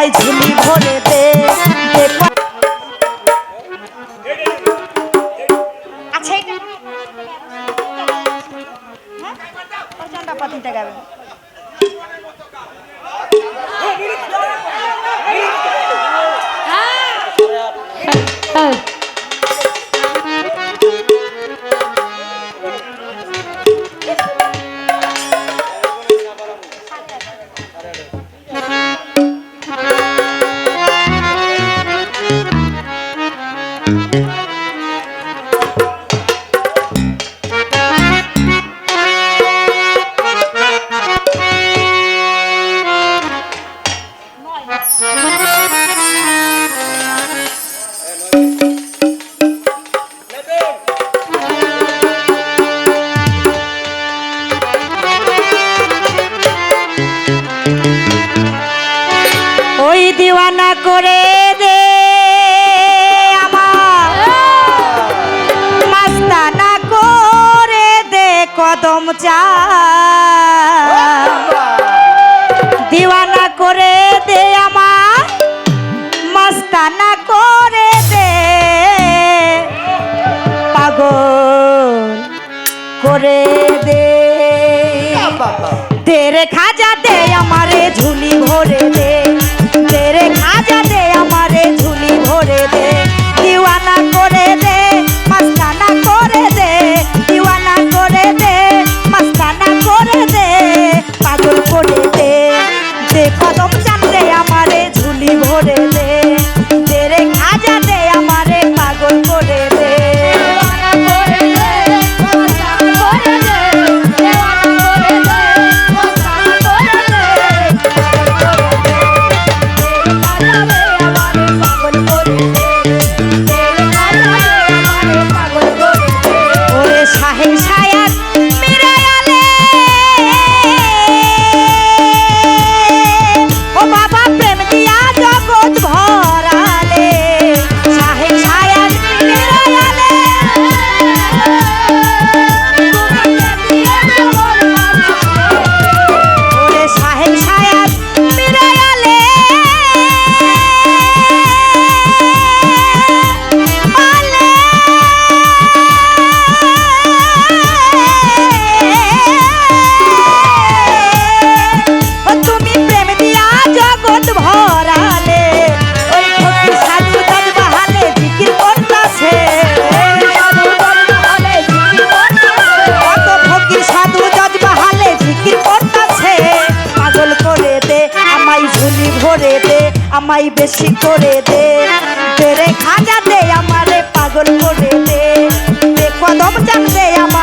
আমায় ঝুলি ভরে দে দিওয়ানা করে দে মাস্তানা করে দে কদম চা দিওয়ানা করে দে আমার। মাস্তানা করে দে। পাগল করে দে। তেরে খাজা দে আমারে ঝুলি sabes. বেশি করে দে। তেরে খাজা দে আমারে, পাগল করে দে। দেখো দম জান দে আমার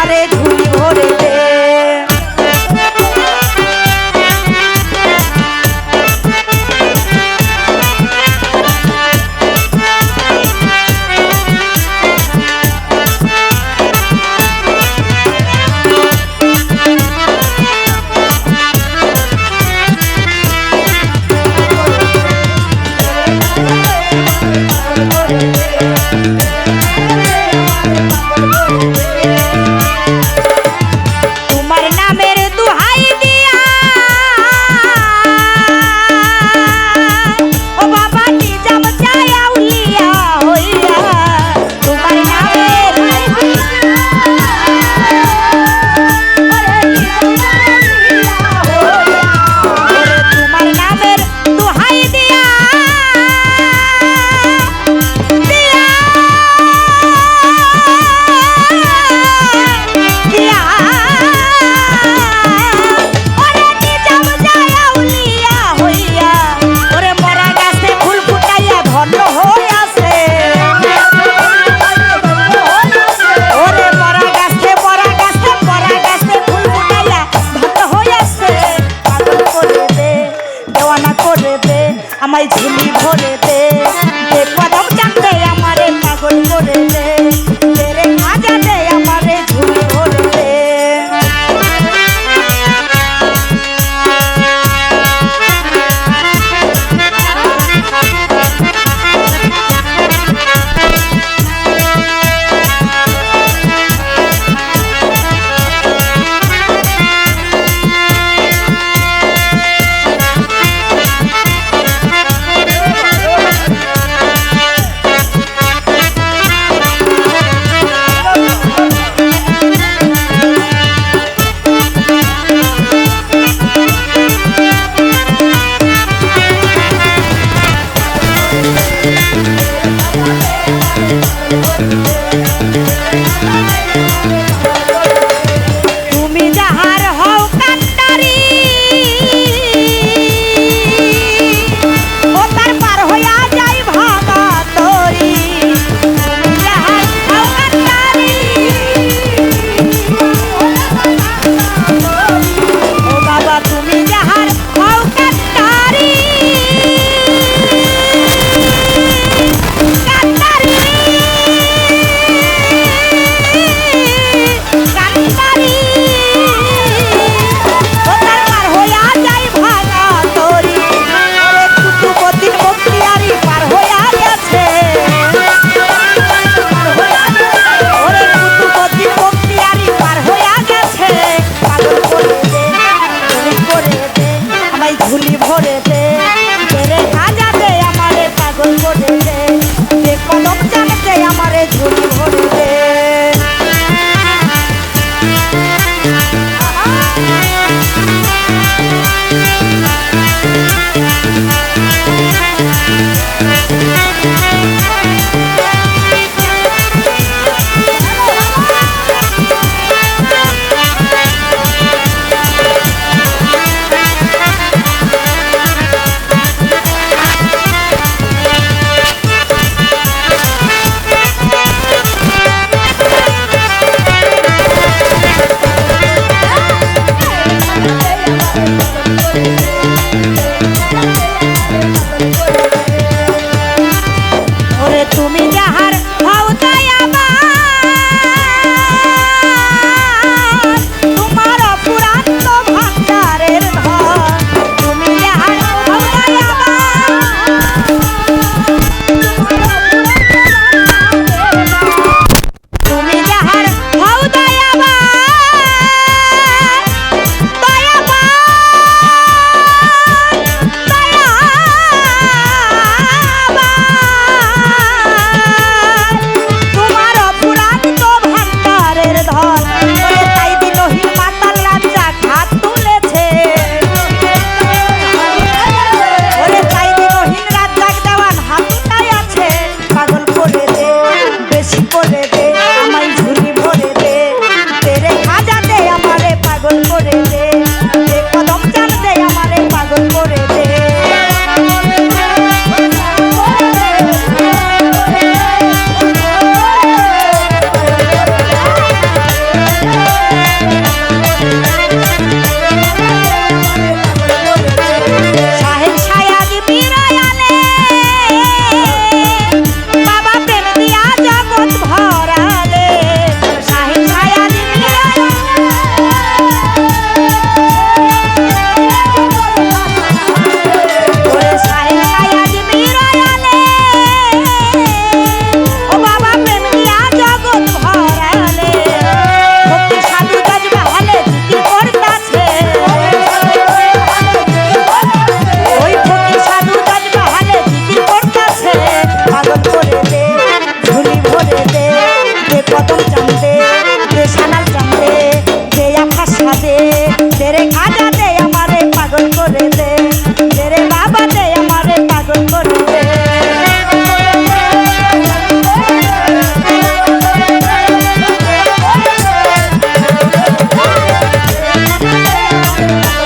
মনে ভরে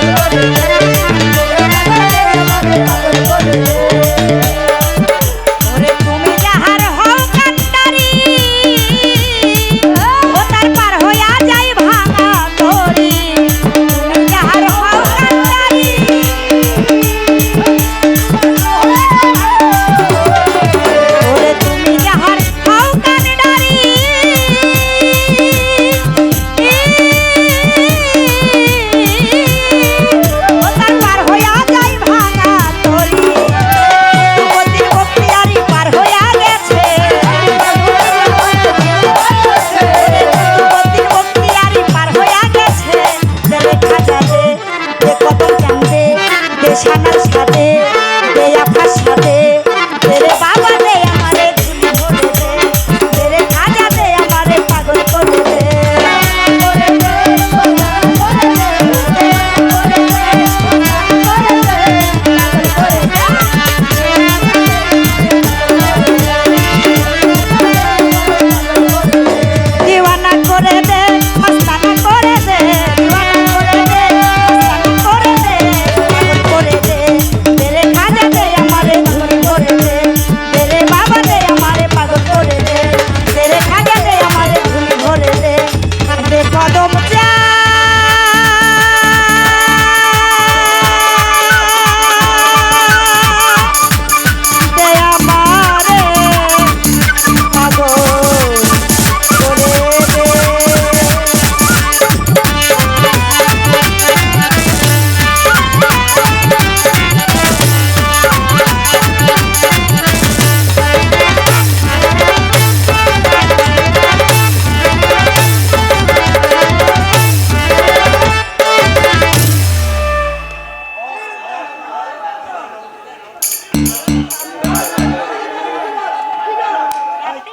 Thank you.